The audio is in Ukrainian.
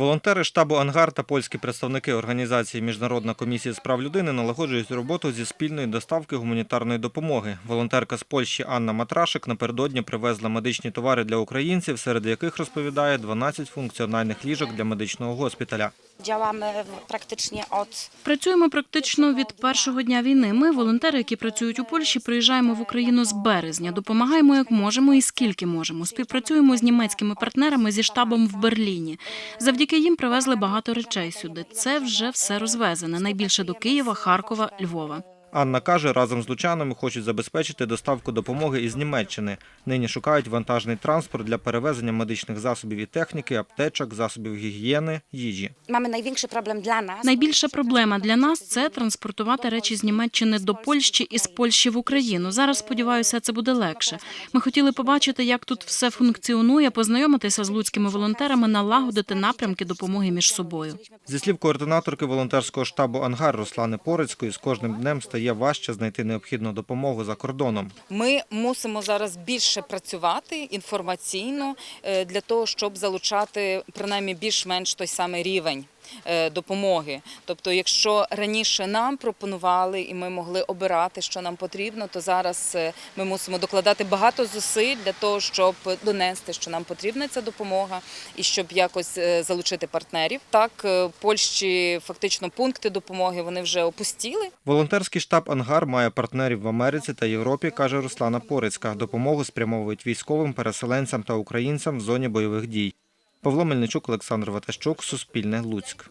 Волонтери штабу Ангар та польські представники організації Міжнародна комісія з прав людини налагоджують роботу зі спільної доставки гуманітарної допомоги. Волонтерка з Польщі Анна Матрашик напередодні привезла медичні товари для українців, серед яких розповідає 12 функціональних ліжок для медичного госпіталя. Працюємо практично від першого дня війни. Ми, волонтери, які працюють у Польщі, приїжджаємо в Україну з березня, допомагаємо як можемо і скільки можемо. Співпрацюємо з німецькими партнерами зі штабом в Берліні. Завдяки їм привезли багато речей сюди. Це вже все розвезене. Найбільше до Києва, Харкова, Львова. Анна каже, разом з лучанами хочуть забезпечити доставку допомоги із Німеччини. Нині шукають вантажний транспорт для перевезення медичних засобів і техніки, аптечок, засобів гігієни, їжі. Найбільша проблема для нас це транспортувати речі з Німеччини до Польщі і з Польщі в Україну. Зараз сподіваюся, це буде легше. Ми хотіли побачити, як тут все функціонує, познайомитися з луцькими волонтерами, налагодити напрямки допомоги між собою. Зі слів координаторки волонтерського штабу Ангар Руслани Порицької, з кожним днем стає важче знайти необхідну допомогу за кордоном. Ми мусимо зараз більше працювати інформаційно е, для того, щоб залучати принаймні більш-менш той самий рівень. Е, Допомоги, тобто, якщо раніше нам пропонували і ми могли обирати, що нам потрібно, то зараз е, ми мусимо докладати багато зусиль для того, щоб донести, що нам потрібна ця допомога, і щоб якось е, залучити партнерів. Так, в Польщі фактично пункти допомоги вони вже опустіли. Волонтерський штаб Ангар має партнерів в Америці та Європі, каже Руслана Порицька. Допомогу спрямовують військовим, переселенцям та українцям в зоні бойових дій. Павло Мельничук, Олександр Ватащук, Суспільне, Луцьк.